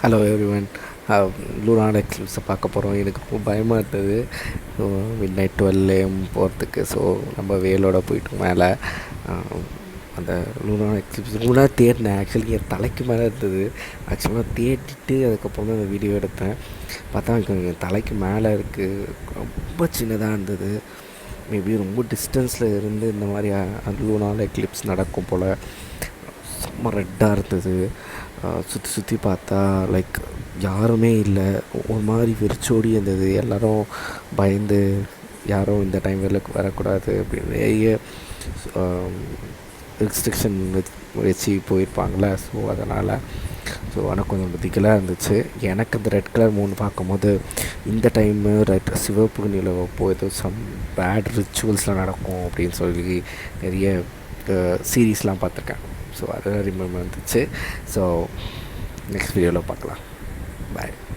Hello everyone லூனான எக்லிப்ஸை பார்க்க போகிறோம் எனக்கு ரொம்ப பயமாக இருந்தது. So midnight twelve AM போகிறதுக்கு ஸோ நம்ம வேலோட போயிட்டு மேலே அந்த லூனான எக்லிப்ஸ் ரொம்ப நேரம் தேடினேன். ஆக்சுவலி என் தலைக்கு மேலே இருந்தது. ஆக்சுவலாக தேடிட்டு அதுக்கப்புறம் தான் அந்த வீடியோ எடுத்தேன். பார்த்தா என் தலைக்கு மேலே இருக்குது ரொம்ப சின்னதாக இருந்தது. மேபி ரொம்ப டிஸ்டன்ஸில் இருந்து இந்த மாதிரி லூனான எக்லிப்ஸ் நடக்கும் போல். செம்ம ரெட்டாக இருந்தது. சுற்றி சுற்றி பார்த்தா லைக் யாருமே இல்லை. ஒரு மாதிரி வெறிச்சோடி இருந்தது. எல்லோரும் பயந்து யாரும் இந்த டைம் வெளில வரக்கூடாது அப்படின்னு நிறைய ரெஸ்ட்ரிக்ஷன் வச்சு போயிருப்பாங்களே ஸோ அதனால் ஸோ ஆனால் கொஞ்சம் திகலாக இருந்துச்சு. எனக்கு அந்த ரெட் கலர் மூணு பார்க்கும்போது இந்த டைமு ரெட் சிவப்பு நிலவப்போ ஏதோ சம் பேட் ரிச்சுவல்ஸ்லாம் நடக்கும் அப்படின்னு சொல்லி நிறைய சீரீஸ்லாம் பார்த்துருக்கேன். ஸோ அதெல்லாம் ரிமெம்பர் வந்துச்சு ஸோ நெக்ஸ்ட் வீடியோவில் பார்க்கலாம் பாய்